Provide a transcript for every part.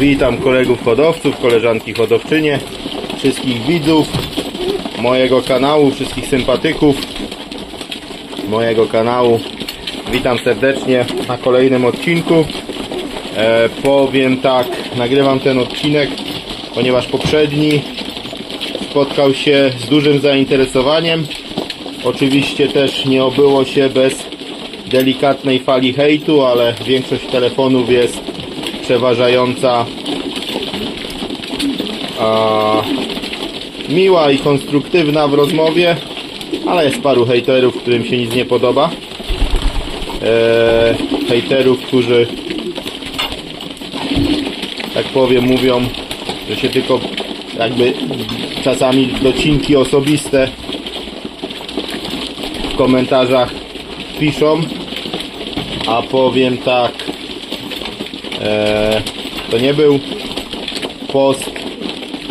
Witam kolegów hodowców, koleżanki hodowczynie, wszystkich widzów mojego kanału, wszystkich sympatyków mojego kanału. Witam serdecznie na kolejnym odcinku. E, powiem tak, nagrywam ten odcinek, ponieważ poprzedni spotkał się z dużym zainteresowaniem. Oczywiście też nie obyło się bez delikatnej fali hejtu, ale większość telefonów jest przeważająca a, miła i konstruktywna w rozmowie, ale jest paru hejterów, którym się nic nie podoba. E, hejterów, którzy tak powiem mówią, że się tylko jakby czasami docinki osobiste w komentarzach piszą, a powiem tak, to nie był post,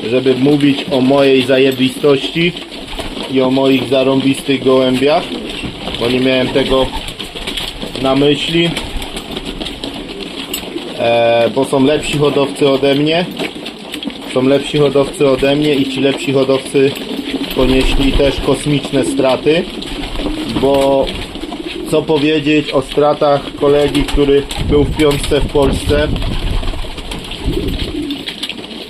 żeby mówić o mojej zajebistości i o moich zarąbistych gołębiach, bo nie miałem tego na myśli, e, bo są lepsi hodowcy ode mnie, są lepsi hodowcy ode mnie i ci lepsi hodowcy ponieśli też kosmiczne straty, bo co powiedzieć o stratach kolegi, który był w piątce w Polsce,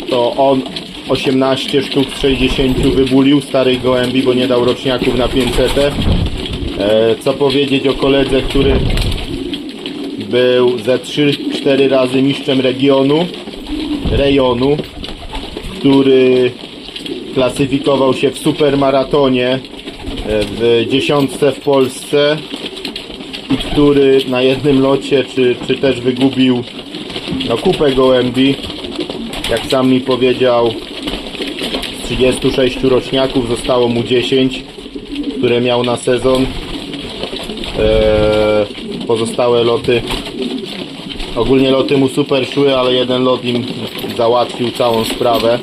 to on 18 sztuk z 60 wybulił starych gołębi, bo nie dał roczniaków na 500. E, co powiedzieć o koledze, który był ze 3-4 razy mistrzem regionu, rejonu, który klasyfikował się w supermaratonie e, w dziesiątce w Polsce który na jednym locie, czy, czy też wygubił no, kupę gołębi, jak sam mi powiedział, z 36 roczniaków zostało mu 10, które miał na sezon. Eee, pozostałe loty, ogólnie loty mu super szły, ale jeden lot im załatwił całą sprawę.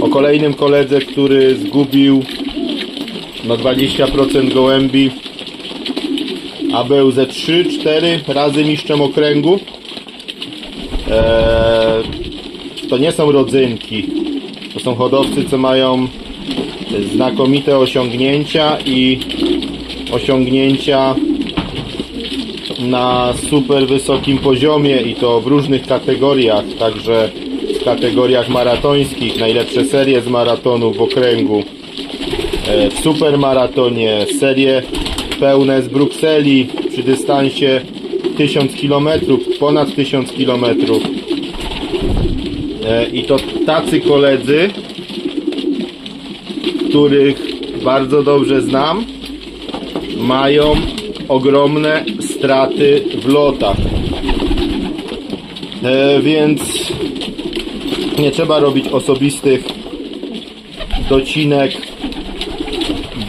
O kolejnym koledze, który zgubił no 20% gołębi, a był ze 3-4 razy mistrzem okręgu. Eee, to nie są rodzynki. To są hodowcy, co mają znakomite osiągnięcia i osiągnięcia na super wysokim poziomie i to w różnych kategoriach, także w kategoriach maratońskich, najlepsze serie z maratonu w okręgu, e, w supermaratonie, serie pełne z Brukseli przy dystansie 1000 km, ponad 1000 km. E, I to tacy koledzy, których bardzo dobrze znam, mają ogromne straty w lotach. E, więc nie trzeba robić osobistych docinek,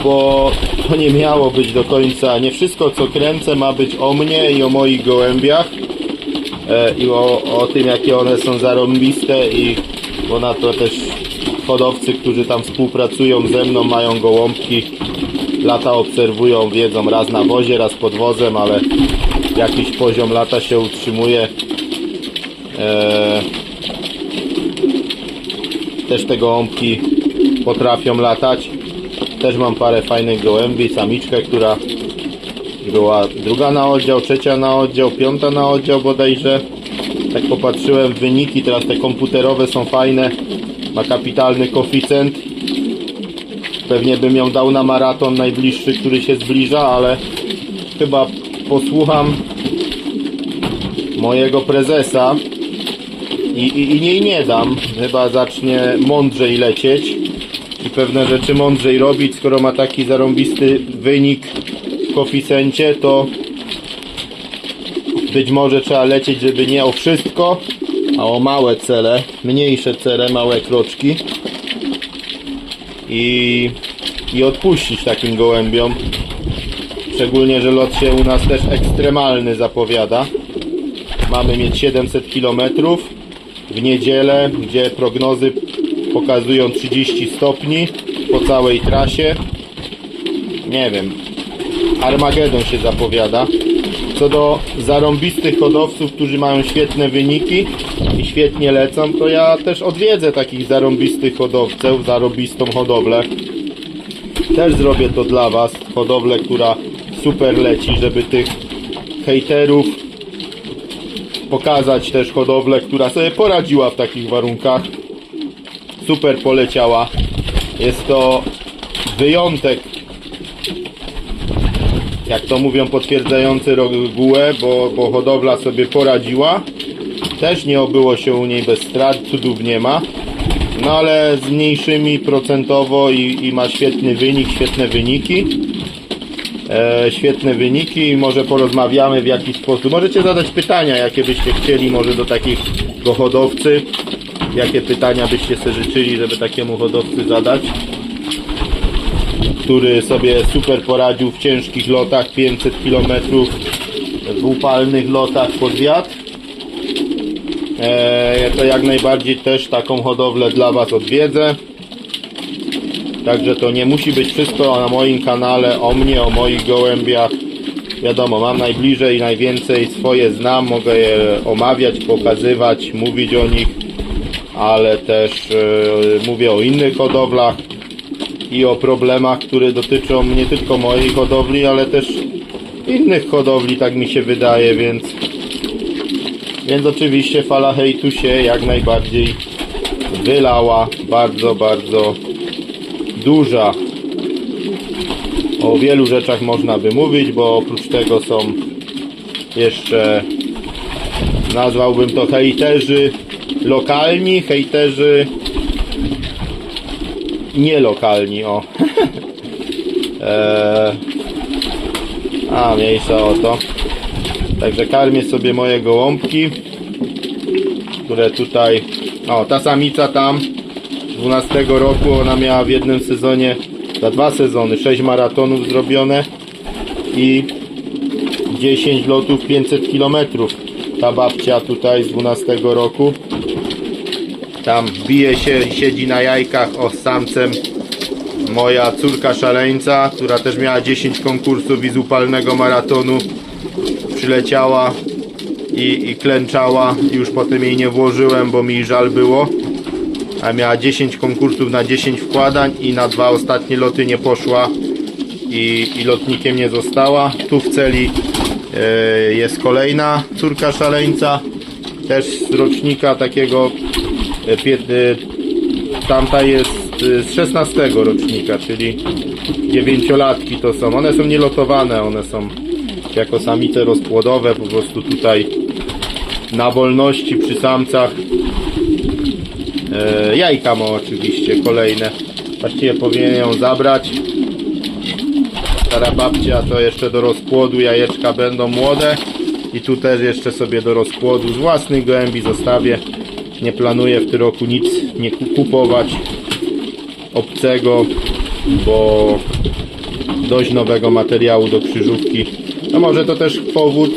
bo to nie miało być do końca. Nie wszystko co kręcę ma być o mnie i o moich gołębiach e, i o, o tym jakie one są zarąbiste i bo na to też hodowcy, którzy tam współpracują ze mną mają gołąbki lata obserwują, wiedzą raz na wozie, raz pod wozem, ale jakiś poziom lata się utrzymuje e, też te gołąbki potrafią latać też mam parę fajnych gołębi, samiczkę, która była druga na oddział, trzecia na oddział, piąta na oddział bodajże. Tak popatrzyłem wyniki, teraz te komputerowe są fajne. Ma kapitalny koeficjent. Pewnie bym ją dał na maraton najbliższy, który się zbliża, ale chyba posłucham mojego prezesa i, i, i jej nie dam. Chyba zacznie mądrzej lecieć i pewne rzeczy mądrzej robić, skoro ma taki zarąbisty wynik w koeficjencie, to być może trzeba lecieć, żeby nie o wszystko, a o małe cele, mniejsze cele, małe kroczki i, i odpuścić takim gołębiom. Szczególnie, że lot się u nas też ekstremalny zapowiada. Mamy mieć 700 km w niedzielę, gdzie prognozy pokazują 30 stopni po całej trasie. Nie wiem. Armagedon się zapowiada. Co do zarąbistych hodowców, którzy mają świetne wyniki i świetnie lecą, to ja też odwiedzę takich zarąbistych hodowców, zarąbistą hodowlę. Też zrobię to dla Was, hodowlę, która super leci, żeby tych hejterów pokazać też hodowlę, która sobie poradziła w takich warunkach. Super poleciała. Jest to wyjątek, jak to mówią, potwierdzający regułę, bo, bo hodowla sobie poradziła. Też nie obyło się u niej bez strat, cudów nie ma. No ale z mniejszymi procentowo i, i ma świetny wynik, świetne wyniki. E, świetne wyniki może porozmawiamy w jakiś sposób. Możecie zadać pytania, jakie byście chcieli może do takiego hodowcy. Jakie pytania byście sobie życzyli, żeby takiemu hodowcy zadać. Który sobie super poradził w ciężkich lotach, 500 km w upalnych lotach pod wiatr. E, to jak najbardziej też taką hodowlę dla Was odwiedzę. Także to nie musi być wszystko na moim kanale, o mnie, o moich gołębiach. Wiadomo, mam najbliżej, najwięcej swoje znam, mogę je omawiać, pokazywać, mówić o nich, ale też e, mówię o innych hodowlach i o problemach, które dotyczą nie tylko mojej hodowli, ale też innych hodowli, tak mi się wydaje, więc więc oczywiście fala hejtu się jak najbardziej wylała, bardzo, bardzo duża. O wielu rzeczach można by mówić, bo oprócz tego są jeszcze nazwałbym to hejterzy lokalni, hejterzy nielokalni, o. eee, a, mniejsza o to. Także karmię sobie moje gołąbki, które tutaj, o, ta samica tam 12 roku, ona miała w jednym sezonie, za dwa sezony, 6 maratonów zrobione i 10 lotów 500 km. Ta babcia tutaj z 12 roku, tam bije się, siedzi na jajkach o samcem moja córka szaleńca, która też miała 10 konkursów i z upalnego maratonu przyleciała i, i klęczała. Już potem jej nie włożyłem, bo mi żal było. A miała 10 konkursów na 10 wkładań i na dwa ostatnie loty nie poszła i, i lotnikiem nie została. Tu w celi e, jest kolejna córka szaleńca, też z rocznika takiego tamta jest e, z 16 rocznika, czyli dziewięciolatki to są. One są nielotowane, one są jako samice rozpłodowe, po prostu tutaj na wolności przy samcach. E, jajka ma oczywiście kolejne. Właściwie powinien ją zabrać. Stara babcia to jeszcze do rozpłodu jajeczka będą młode. I tu też jeszcze sobie do rozpłodu z własnych gołębi zostawię. Nie planuję w tym roku nic nie ku- kupować obcego, bo dość nowego materiału do krzyżówki. A może to też powód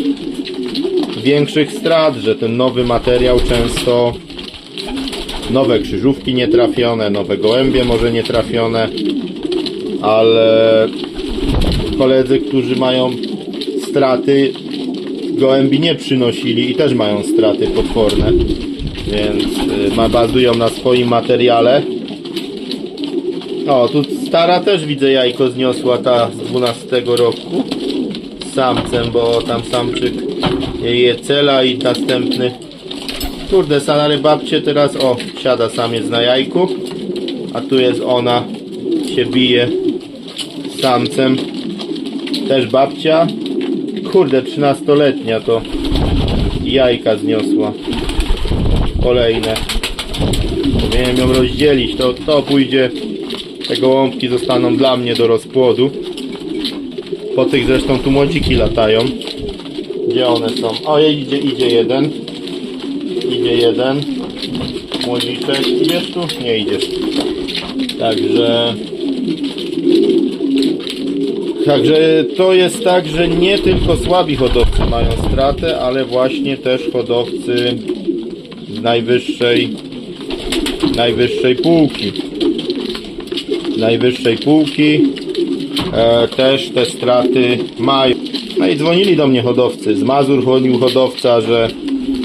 większych strat, że ten nowy materiał często nowe krzyżówki nietrafione, nowe gołębie może nietrafione, ale koledzy, którzy mają straty, gołębi nie przynosili i też mają straty potworne, więc y, bazują na swoim materiale. O, tu stara też widzę jajko zniosła ta z 12 roku. Z samcem, bo tam samczyk je cela i następny. Kurde, Sanary babcie teraz, o, siada samiec na jajku, a tu jest ona, się bije z samcem, też babcia, kurde, 13-letnia to jajka zniosła, kolejne, powinienem ją rozdzielić, to, to pójdzie, te gołąbki zostaną dla mnie do rozpłodu, po tych zresztą tu młodziki latają, gdzie one są, o, idzie, idzie jeden, idzie jeden młodziczek. Idziesz tu? Nie idziesz. Także Także to jest tak, że nie tylko słabi hodowcy mają stratę, ale właśnie też hodowcy najwyższej najwyższej półki. Najwyższej półki e, też te straty mają. No i dzwonili do mnie hodowcy. Z Mazur dzwonił hodowca, że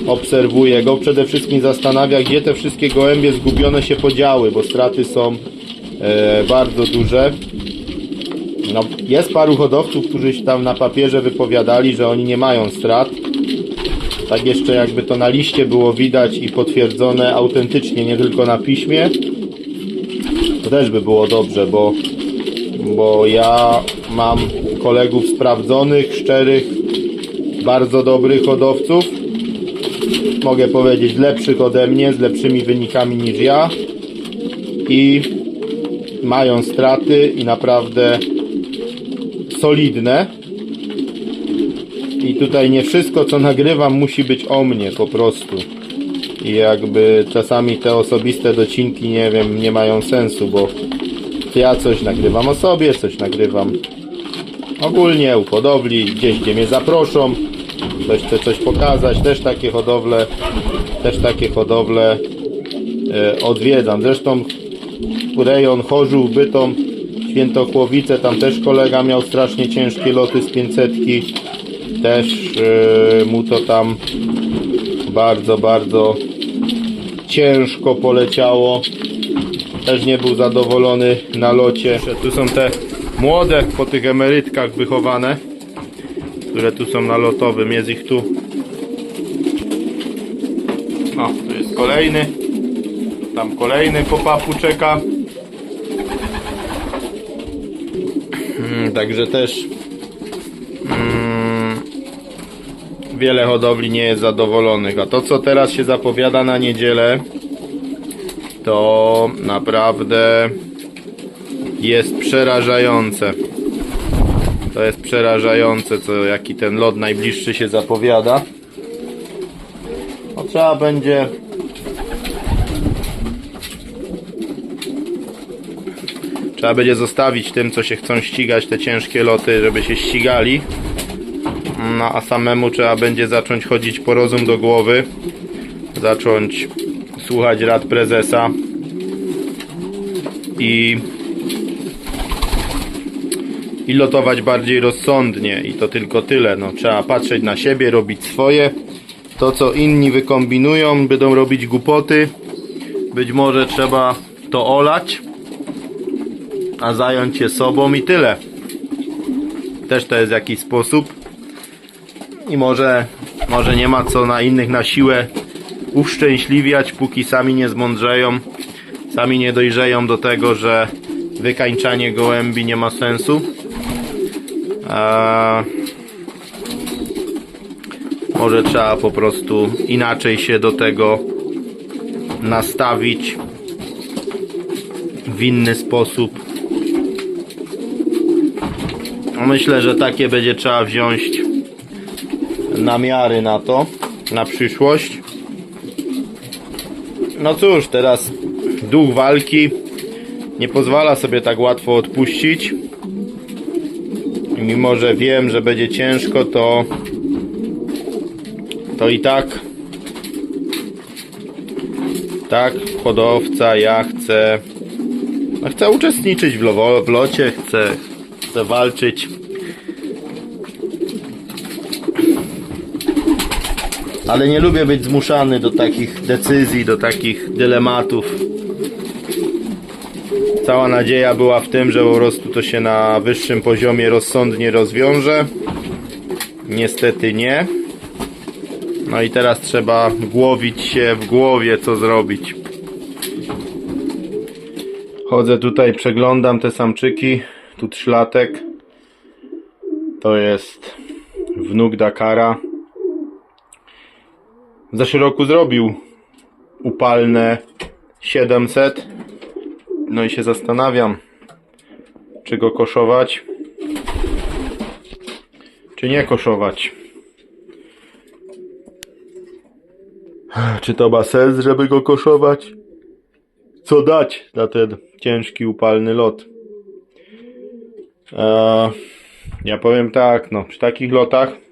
obserwuje go. Przede wszystkim zastanawia, gdzie te wszystkie gołębie zgubione się podziały, bo straty są e, bardzo duże. No, jest paru hodowców, którzy się tam na papierze wypowiadali, że oni nie mają strat. Tak jeszcze jakby to na liście było widać i potwierdzone autentycznie, nie tylko na piśmie. To też by było dobrze, bo, bo ja mam kolegów sprawdzonych, szczerych, bardzo dobrych hodowców. Mogę powiedzieć lepszych ode mnie, z lepszymi wynikami niż ja. I mają straty i naprawdę solidne. I tutaj nie wszystko co nagrywam musi być o mnie po prostu. I jakby czasami te osobiste docinki nie wiem, nie mają sensu, bo ja coś nagrywam o sobie, coś nagrywam ogólnie u hodowli, gdzieś gdzie mnie zaproszą. Ktoś chce coś pokazać, też takie hodowle, też takie hodowle e, odwiedzam. Zresztą rejon Chorzów, Bytom, Świętochłowice, tam też kolega miał strasznie ciężkie loty z 500. Też e, mu to tam bardzo, bardzo ciężko poleciało. Też nie był zadowolony na locie. Tu są te młode po tych emerytkach wychowane, które tu są na lotowym. Jest ich tu. O, tu jest kolejny. Tam kolejny po papu czeka. Mm, Także też wiele hodowli nie jest zadowolonych. A to co teraz się zapowiada na niedzielę to naprawdę jest przerażające. To jest przerażające, co jaki ten lot najbliższy się zapowiada. No, trzeba będzie Trzeba będzie zostawić tym, co się chcą ścigać, te ciężkie loty, żeby się ścigali. No, a samemu trzeba będzie zacząć chodzić po rozum do głowy. Zacząć słuchać rad prezesa. I i lotować bardziej rozsądnie i to tylko tyle. No, trzeba patrzeć na siebie, robić swoje. To co inni wykombinują, będą robić głupoty. Być może trzeba to olać, a zająć się sobą i tyle. Też to jest jakiś sposób. I może, może nie ma co na innych na siłę uszczęśliwiać, póki sami nie zmądrzeją, sami nie dojrzeją do tego, że wykańczanie gołębi nie ma sensu. Eee, może trzeba po prostu inaczej się do tego nastawić w inny sposób. Myślę, że takie będzie trzeba wziąć namiary na to, na przyszłość. No cóż, teraz duch walki nie pozwala sobie tak łatwo odpuścić. Mimo, że wiem, że będzie ciężko, to to i tak tak, hodowca, ja chcę no chcę uczestniczyć w, lo, w locie, chcę, chcę walczyć. Ale nie lubię być zmuszany do takich decyzji, do takich dylematów. Cała nadzieja była w tym, że po prostu to się na wyższym poziomie rozsądnie rozwiąże. Niestety nie. No i teraz trzeba głowić się w głowie, co zrobić. Chodzę tutaj, przeglądam te samczyki. Tu trzylatek. To jest wnuk Dakara. W zeszłym roku zrobił upalne 700. No i się zastanawiam, czy go koszować, czy nie koszować. Czy to ma sens, żeby go koszować? Co dać na ten ciężki, upalny lot? Eee, ja powiem tak, no, przy takich lotach,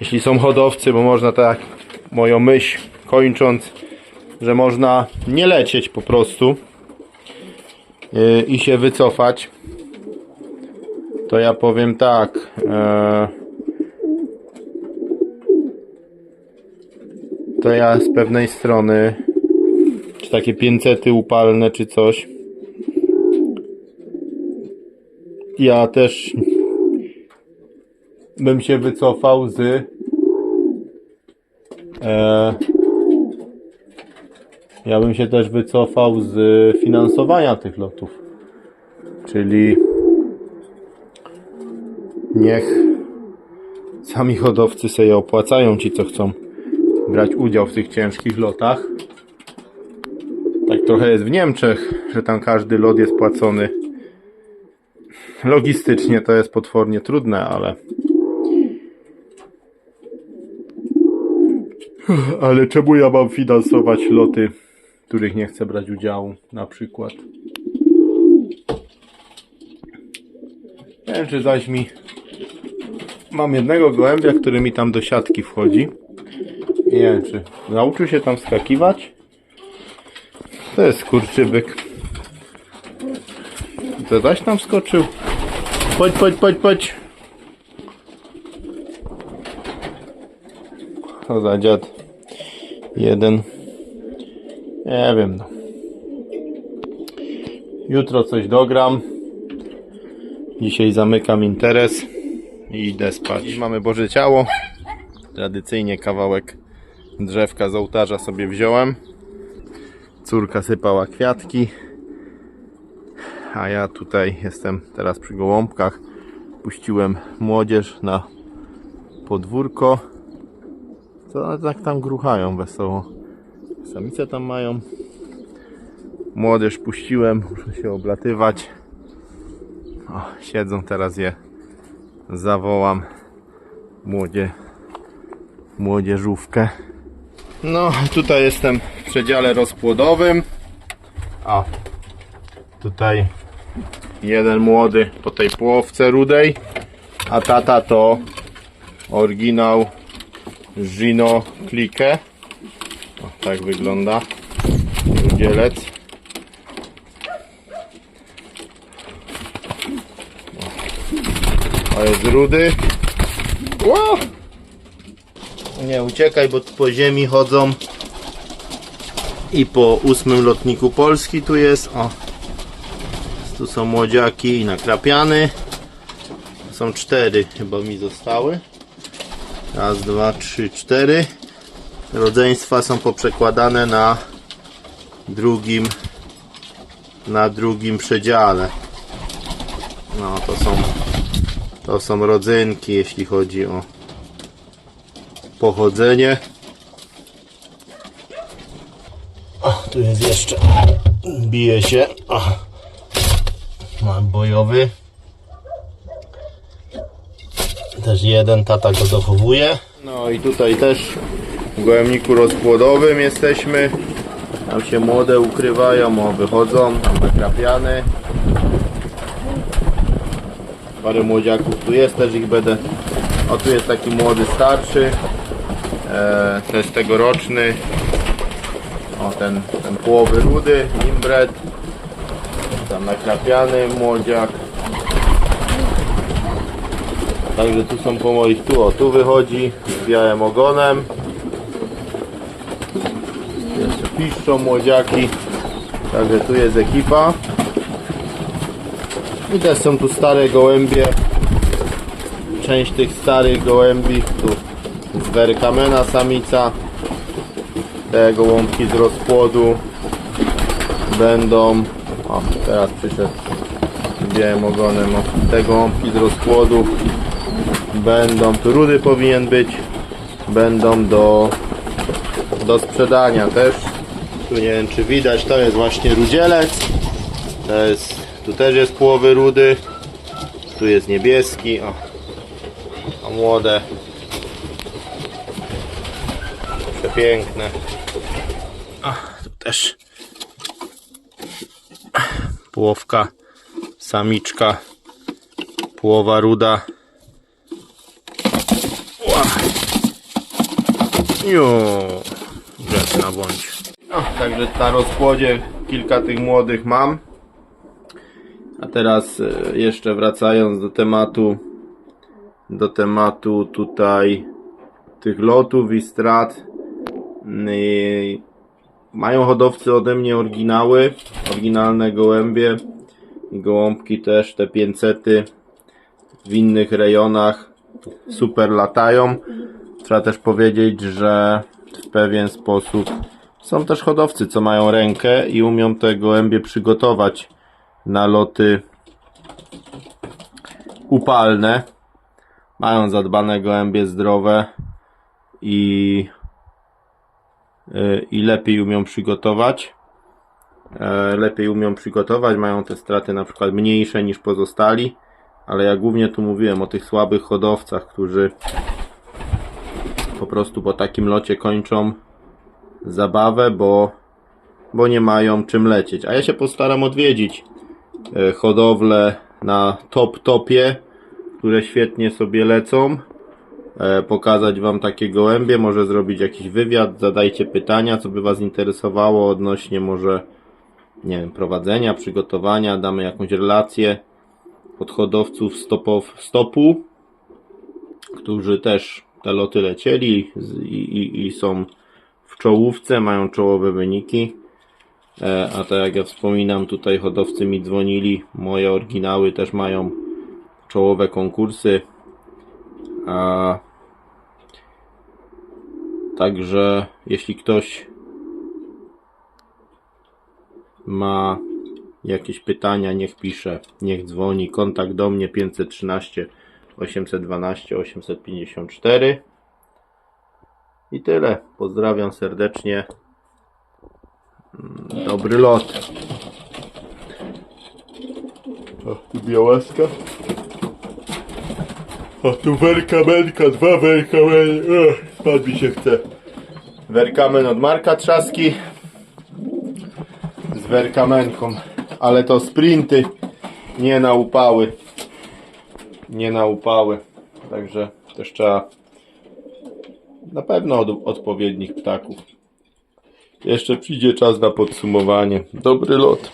jeśli są hodowcy, bo można tak, moją myśl kończąc, że można nie lecieć po prostu yy, i się wycofać, To ja powiem tak. E, to ja z pewnej strony, czy takie 500 upalne, czy coś. Ja też bym się wycofał z e, ja bym się też wycofał z finansowania tych lotów. Czyli niech sami hodowcy sobie opłacają ci, co chcą brać udział w tych ciężkich lotach. Tak trochę jest w Niemczech, że tam każdy lot jest płacony. Logistycznie to jest potwornie trudne, ale. Ale czemu ja mam finansować loty, w których nie chcę brać udziału, na przykład? Nie wiem, czy zaś mi. Mam jednego gołębia, który mi tam do siatki wchodzi. Nie wiem, czy nauczył się tam skakiwać. To jest skurczybyk. To zaś tam skoczył. Chodź, chodź, chodź, chodź. Co za dziad. Jeden. Nie wiem, no. Jutro coś dogram. Dzisiaj zamykam interes i idę spać. I mamy Boże Ciało. Tradycyjnie kawałek drzewka z ołtarza sobie wziąłem. Córka sypała kwiatki. A ja tutaj jestem teraz przy gołąbkach. Puściłem młodzież na podwórko. Co tak tam gruchają wesoło. Samice tam mają. Młodzież puściłem, muszę się oblatywać. O, siedzą teraz je. Zawołam młodzie, młodzieżówkę. No, tutaj jestem w przedziale rozpłodowym. A tutaj jeden młody po tej połowce rudej, a tata to oryginał Gino Clique. O, tak wygląda rudzielec. To jest rudy. Ło! Nie uciekaj, bo tu po ziemi chodzą. I po ósmym lotniku Polski tu jest. O. Tu są młodziaki i nakrapiany. Są cztery chyba mi zostały. Raz, dwa, trzy, cztery. Rodzeństwa są poprzekładane na drugim na drugim przedziale. No to są to są rodzynki, jeśli chodzi o pochodzenie. O, tu jest jeszcze. Bije się. O. Mam bojowy. Też jeden tata go dochowuje. No i tutaj też w gołębniku rozpłodowym jesteśmy. Tam się młode ukrywają, o wychodzą, tam nakrapiany. Parę młodziaków tu jest, też ich będę. O tu jest taki młody starszy. E, jest tegoroczny. O ten, ten połowy rudy, imbred. Tam nakrapiany młodziak. Także tu są po moich, tu o, tu wychodzi z białym ogonem. Jeszcze piszczą młodziaki. Także tu jest ekipa. I też są tu stare gołębie. Część tych starych gołębi, tu z Werkamena samica. Te gołąbki z rozpłodu będą. O, teraz przyszedł białym ogonem. O, te gołąbki z rozpłodu będą. Tu rudy powinien być. Będą do, do sprzedania też. Tu nie wiem czy widać, to jest właśnie rudzielec. To jest, tu też jest połowy rudy. Tu jest niebieski. O, a młode. Przepiękne. A, tu też połowka, samiczka, połowa ruda. Jo, grzeczna bądź. No, także na rozpłodzie kilka tych młodych mam. A teraz e, jeszcze wracając do tematu, do tematu tutaj tych lotów i strat. Yy, Mają hodowcy ode mnie oryginały, oryginalne gołębie i gołąbki też, te 500 w innych rejonach super latają. Trzeba też powiedzieć, że w pewien sposób są też hodowcy, co mają rękę i umią te gołębie przygotować na loty upalne. Mają zadbane gołębie zdrowe i, y, i lepiej umią przygotować. E, Lepiej umią przygotować, mają te straty na przykład mniejsze niż pozostali, ale ja głównie tu mówiłem o tych słabych hodowcach, którzy po prostu po takim locie kończą zabawę, bo, bo nie mają czym lecieć. A ja się postaram odwiedzić e, hodowle na top topie, które świetnie sobie lecą. E, Pokazać Wam takie gołębie, może zrobić jakiś wywiad, zadajcie pytania, co by Was interesowało odnośnie może, nie wiem, prowadzenia, przygotowania, damy jakąś relację od hodowców stopow, stopu, którzy też te loty lecieli i, i, i są w czołówce, mają czołowe wyniki. E, A tak jak ja wspominam, tutaj hodowcy mi dzwonili, moje oryginały też mają czołowe konkursy. A Także jeśli ktoś ma jakieś pytania, niech pisze, niech dzwoni. Kontakt do mnie 513 812 854. I tyle. Pozdrawiam serdecznie. Mm, Dobry lot. O, tu białaska. O, tu werkamenka, dwa werkameny. Spać mi się chce. Werkamen od Marka Trzaski. Z werkamenką. Ale to sprinty, nie na upały. Nie na upały. Także też trzeba na pewno od odpowiednich ptaków. Jeszcze przyjdzie czas na podsumowanie. Dobry lot.